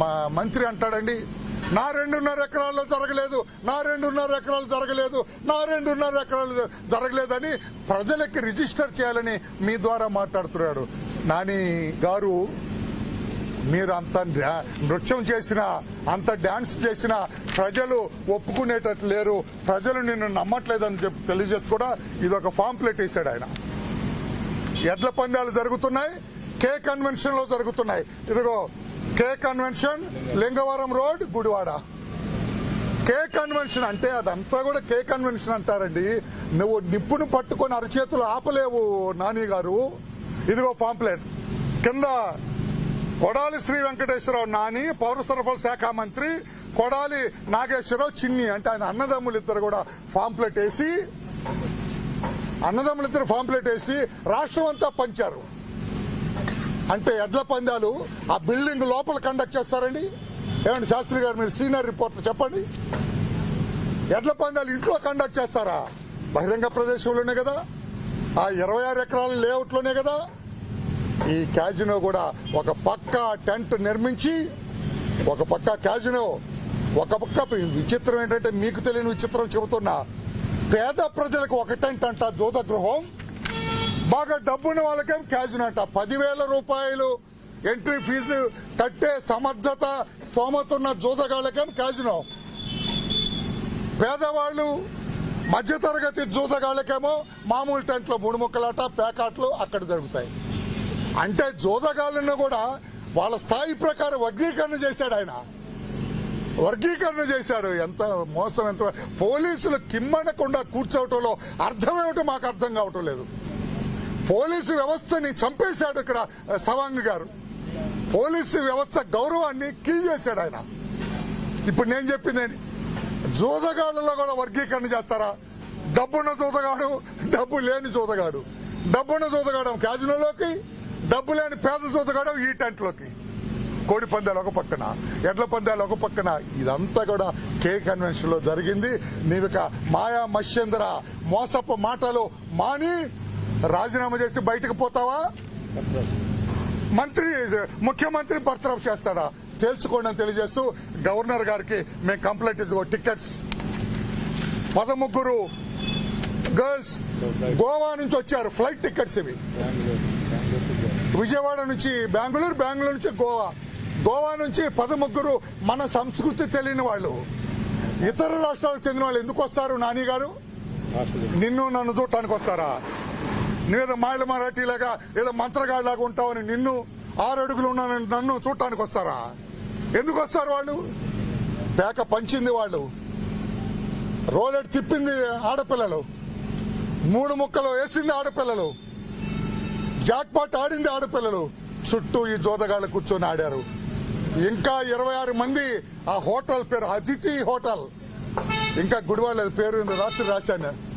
మా మంత్రి అంటాడండి నా రెండున్నర ఎకరాల్లో జరగలేదు నా రెండున్నర ఎకరాలు జరగలేదు నా రెండున్నర ఎకరాలు జరగలేదని ప్రజలకి రిజిస్టర్ చేయాలని మీ ద్వారా మాట్లాడుతున్నాడు. నాని గారు మీరు అంత నృత్యం చేసిన అంత డాన్స్ చేసిన ప్రజలు ఒప్పుకునేటట్టు లేరు ప్రజలు నిన్ను నమ్మట్లేదని చెప్పి తెలియజేసి కూడా ఇది ఒక ఫాంప్లెట్ వేశాడు ఆయన. ఎడ్ల పందాలు జరుగుతున్నాయి కే కన్వెన్షన్లో జరుగుతున్నాయి. ఇదిగో K convention Lingavaram road Gudivada K convention అంటే అదంతా కూడా కే కన్వెన్షన్ అంటారండి. నువ్వు నిప్పును పట్టుకొని అరచేతులు ఆపలేవు నాని గారు. ఇదిగో పాంప్లెట్ కింద కొడాలి శ్రీ వెంకటేశ్వరరావు నాని పౌర సరఫరాల శాఖ మంత్రి కొడాలి నాగేశ్వరరావు చిన్ని అంటే ఆయన అన్నదమ్ములు ఇద్దరు కూడా పాంప్లెట్ వేసి అన్నదమ్ములు ఇద్దరు పాంప్లెట్ వేసి రాష్ట్రం అంతా పంచారు. అంటే ఎడ్ల పందాలు ఆ బిల్డింగ్ లోపల కండక్ట్ చేస్తారండి. ఏమండి శాస్త్రి గారు మీరు సీనియర్ రిపోర్టర్ చెప్పండి. ఎడ్ల పందాలు ఇంట్లో కండక్ట్ చేస్తారా? బహిరంగ ప్రదేశంలోనే కదా. ఆ ఇరవై ఆరు ఎకరాల లేఅవుట్లోనే కదా. ఈ క్యాజినో కూడా ఒక పక్క టెంట్ నిర్మించి ఒక పక్క క్యాజినో ఒక పక్క విచిత్రం ఏంటంటే మీకు తెలియని విచిత్రం చెబుతున్నా. పేద ప్రజలకు ఒక టెంట్ అంట జోత గృహం బాగా డబ్బున్న వాళ్ళకేం క్యాజునట పదివేల రూపాయలు ఎంట్రీ ఫీజు కట్టే సమర్థత స్తోమతున్న జూదగాళ్ళకేం క్యాజునో పేదవాళ్ళు మధ్యతరగతి జూదగాళ్ళకేమో మామూలు టెంట్లో మూడు ముక్కలాట పేకాట్లు అక్కడ జరుగుతాయి అంటే జూదగాళ్ళను కూడా వాళ్ళ స్థాయి ప్రకారం వర్గీకరణ చేశాడు ఆయన. వర్గీకరణ చేశాడు. ఎంత మోసం ఎంత పోలీసులు కిమ్మనకుండా కూర్చోవటంలో అర్థమేమిటో మాకు అర్థం కావటం లేదు. పోలీసు వ్యవస్థని చంపేశాడు ఇక్కడ సవాంగ్ గారు. పోలీసు వ్యవస్థ గౌరవాన్ని కీ చేశాడు ఆయన. ఇప్పుడు నేను చెప్పింది ఏంటి? జూదగాళ్ళలో కూడా వర్గీకరణ చేస్తారా? డబ్బున్న జూదగాడు డబ్బు లేని జూదగాడు డబ్బున్న జూదగాడం క్యాజినోలోకి డబ్బు లేని పేద జూదగాడం ఈ టెంట్లోకి. కోడి పందాలు ఒక పక్కన ఎడ్ల పందాలు ఒక పక్కన. ఇదంతా కూడా కే కన్వెన్షన్లో జరిగింది. నీవిక మాయా మత్స్యేంద్ర మోసపు మాటలు మాని రాజీనామా చేసి బయటకు పోతావా? మంత్రి ముఖ్యమంత్రి బర్తరఫ్ చేస్తాడా? తేల్చుకోండి అని తెలియజేస్తూ గవర్నర్ గారికి మేము కంప్లైంట్ ఇదిగో టికెట్స్ పదముగ్గురు గర్ల్స్ గోవా నుంచి వచ్చారు ఫ్లైట్ టికెట్స్ ఇవి. విజయవాడ నుంచి బెంగళూరు బెంగళూరు నుంచి గోవా. గోవా నుంచి పదముగ్గురు మన సంస్కృతి తెలియని వాళ్ళు. ఇతర రాష్ట్రాలకు చెందిన వాళ్ళు ఎందుకు వస్తారు నాని గారు నిన్ను నన్ను చూడటానికి వస్తారా? నేదో మాయల మరాఠీలాగా ఏదో మంత్రగాడిలాగా ఉంటావని నిన్ను ఆరడుగులు అడుగులు ఉన్నానని నన్ను చూడటానికి వస్తారా? ఎందుకు వస్తారు వాళ్ళు? పేక పంచింది వాళ్ళు. రోలెట్ తిప్పింది ఆడపిల్లలు. మూడు ముక్కలు వేసింది ఆడపిల్లలు. జాక్పాట్ ఆడింది ఆడపిల్లలు. చుట్టూ ఈ జోదగాళ్ళు కూర్చొని ఆడారు. ఇంకా ఇరవై ఆరు మంది ఆ హోటల్ పేరు అతిథి హోటల్. ఇంకా గుడివాళ్ళ పేరు రాత్రి రాశాను.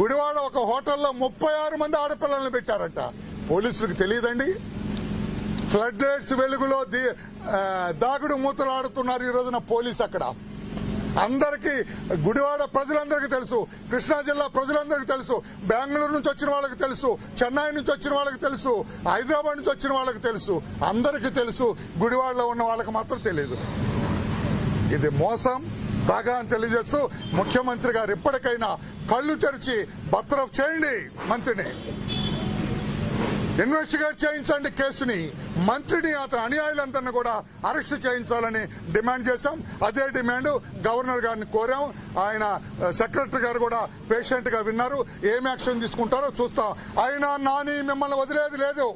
గుడివాడ ఒక హోటల్లో ముప్పై ఆరు మంది ఆడపిల్లల్ని పెట్టారంట. పోలీసులకు తెలియదండి. ఫ్లడ్ లైట్స్ వెలుగులో దాగుడు మూతలు ఆడుతున్నారు ఈ రోజున పోలీస్ అక్కడ. అందరికీ గుడివాడ ప్రజలందరికీ తెలుసు కృష్ణా జిల్లా ప్రజలందరికీ తెలుసు బెంగళూరు నుంచి వచ్చిన వాళ్ళకి తెలుసు చెన్నై నుంచి వచ్చిన వాళ్ళకి తెలుసు హైదరాబాద్ నుంచి వచ్చిన వాళ్ళకి తెలుసు అందరికీ తెలుసు గుడివాడలో ఉన్న వాళ్ళకి మాత్రం తెలియదు ఇది మోసం. దాగా అని తెలియజేస్తూ ముఖ్యమంత్రి గారు ఇప్పటికైనా కళ్ళు తెరిచి బర్తరఫ్ చేయండి మంత్రిని. ఇన్వెస్టిగేట్ చేయించండి కేసుని. మంత్రిని అతని అనుయాయులందరినీ కూడా అరెస్ట్ చేయించాలని డిమాండ్ చేశాం. అదే డిమాండ్ గవర్నర్ గారిని కోరాం. ఆయన సెక్రటరీ గారు కూడా పేషెంట్గా విన్నారు. ఏం యాక్షన్ తీసుకుంటారో చూస్తాం. అయినా నాని మిమ్మల్ని వదిలేది లేదు.